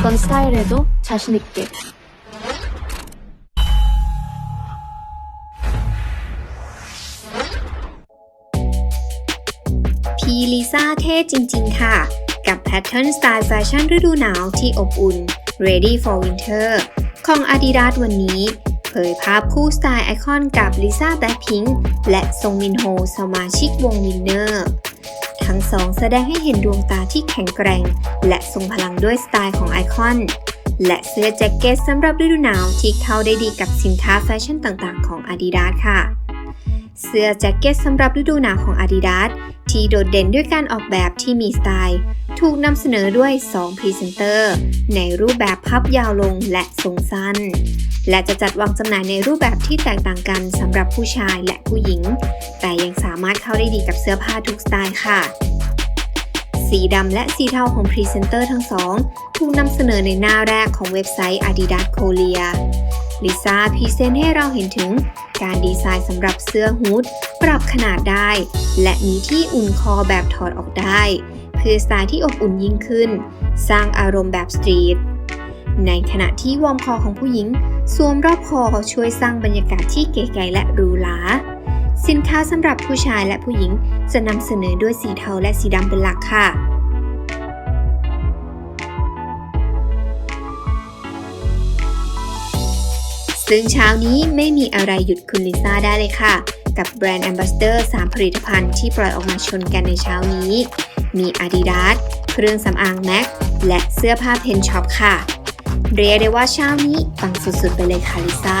어떤 스타일에도 자신있게. พี่ลิซ่าเท่จริงๆค่ะ กับแพทเทิร์นสไตล์แฟชั่นฤดูหนาวที่อบอุ่น Ready for Winter ของ Adidas วันนี้ เผยภาพคู่สไตล์ไอคอนกับลิซ่าแบล็คพิงค์และซงมินโฮสมาชิกวงวินเนอร์ ทั้งสองแสดงให้เห็นดวงตาที่แข็งแกร่ง และทรงพลังด้วยสไตล์ของไอคอน และเสื้อแจ็คเก็ตสำหรับฤดูหนาวที่เข้าได้ดีกับสินค้าแฟชั่นต่างๆ ของ Adidas ค่ะ เสื้อแจ็คเก็ตสำหรับฤดูหนาวของ Adidas ที่โดดเด่นด้วยการออกแบบที่มีสไตล์ ถูกนำเสนอด้วย 2 พรีเซนเตอร์ ในรูปแบบพับยาวลงและทรงสั้น และจะจัดวางจำหน่ายในรูปแบบที่แตกต่างกันสำหรับผู้ชายและผู้หญิง แต่ยังสามารถเข้าได้ดีกับเสื้อผ้าทุกสไตล์ค่ะ สีดำและสีเทาของพรีเซนเตอร์ทั้งสอง ถูกนำเสนอในหน้าแรกของเว็บไซต์ Adidas Korea ลิซ่าพรีเซนต์ให้เราเห็นถึงการดีไซน์สำหรับเสื้อฮูดปรับขนาดได้ และมีที่อุ่นคอแบบถอดออกได้ เพื่อสไตล์ที่อบอุ่นยิ่งขึ้น สร้างอารมณ์แบบสตรีทในขณะที่วอร์มคอของผู้หญิง สวมรอบคอช่วยสร้างบรรยากาศที่เก๋ๆและหรูหรา สินค้าสำหรับผู้ชายและผู้หญิงจะนำเสนอด้วยสีเทาและสีดำเป็นหลักค่ะ ซึ่งเช้านี้ไม่มีอะไรหยุดคุณลิซ่าได้เลยค่ะ กับแบรนด์แอมบาสเดอร์3ผลิตภัณฑ์ที่ปล่อยออกมาชนกันในเช้านี้ มี Adidas เครื่องสำอาง MAC และเสื้อผ้าเพนช็อปค่ะ เรียกได้ว่าเช้านี้ปังสุดๆไปเลยค่ะลิซ่า